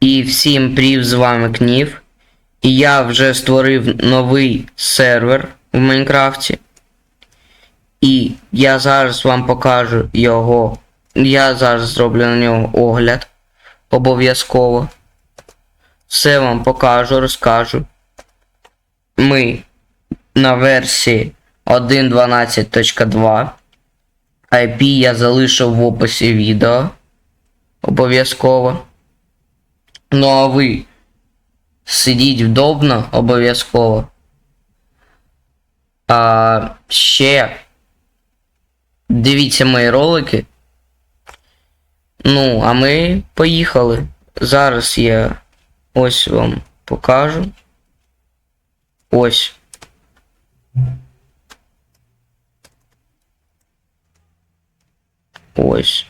І всім привіт, з вами Кнів. І я вже створив новий сервер в Майнкрафті. І я зараз вам покажу його. Я зараз зроблю на нього огляд. Обов'язково. Все вам покажу, розкажу. Ми на версії 1.12.2. IP я залишив в описі відео. Обов'язково. Ну а ви сидіть вдобно обов'язково. А ще дивіться мої ролики. Ну, а ми поїхали. Зараз я ось вам покажу. Ось. Ось.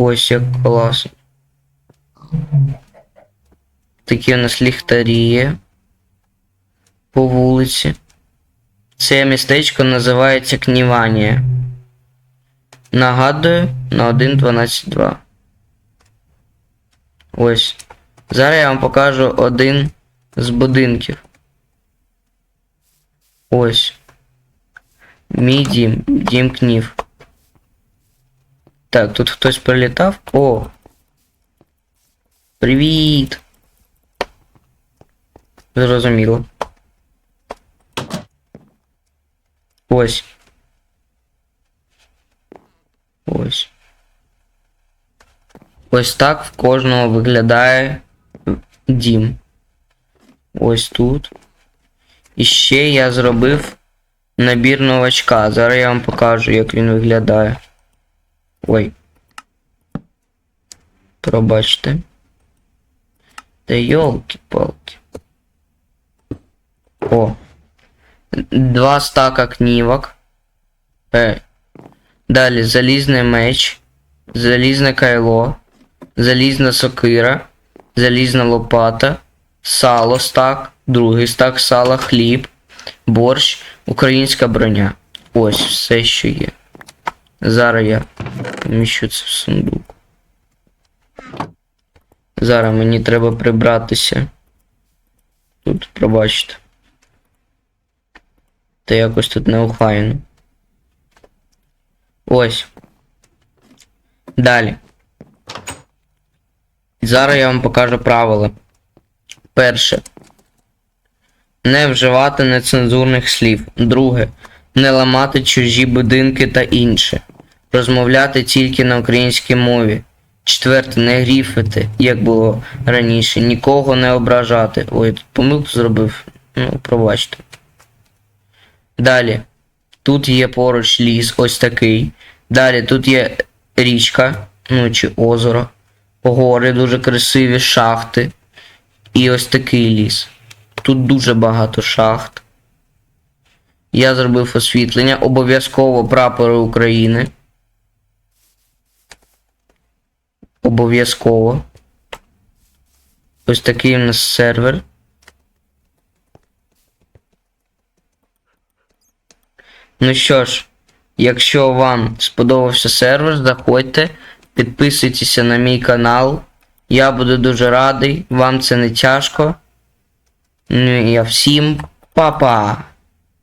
Ось як класно. Такі у нас ліхтарі є по вулиці. Це містечко називається Кніванія. Нагадую на 1.12.2. Ось. Зараз я вам покажу один з будинків. Ось. Мій дім. Дім кнів. Так, тут хтось прилітав. О! Привіт! Зрозуміло. Ось. Ось. Ось так в кожного виглядає дім. Ось тут. І ще я зробив набір новачка. Зараз я вам покажу, як він виглядає. Ой. Пробачте. Та йолки-палки. О. Два стака кнівок. Е. Далі залізний меч, залізне кайло, залізна сокира, залізна лопата, сало стак, другий стак сала, хліб, борщ, українська броня. Ось все, що є. Зараз я поміщу в сундук. Зараз мені треба прибратися. Тут пробачте. Та якось тут неохайно. Ось. Далі. Зараз я вам покажу правила. Перше. Не вживати нецензурних слів. Друге. Не ламати чужі будинки та інше. Розмовляти тільки на українській мові. Четверте, не гріфити, як було раніше. Нікого не ображати. Ой, тут помилку зробив. Ну, пробачте. Далі. Тут є поруч ліс, ось такий. Далі тут є річка, ну чи озеро. Гори дуже красиві, шахти. І ось такий ліс. Тут дуже багато шахт. Я зробив освітлення. Обов'язково прапори України. Обов'язково. Ось такий у нас сервер. Ну що ж, якщо вам сподобався сервер, заходьте, підписуйтеся на мій канал. Я буду дуже радий, вам це не тяжко. Ну і я всім па-па!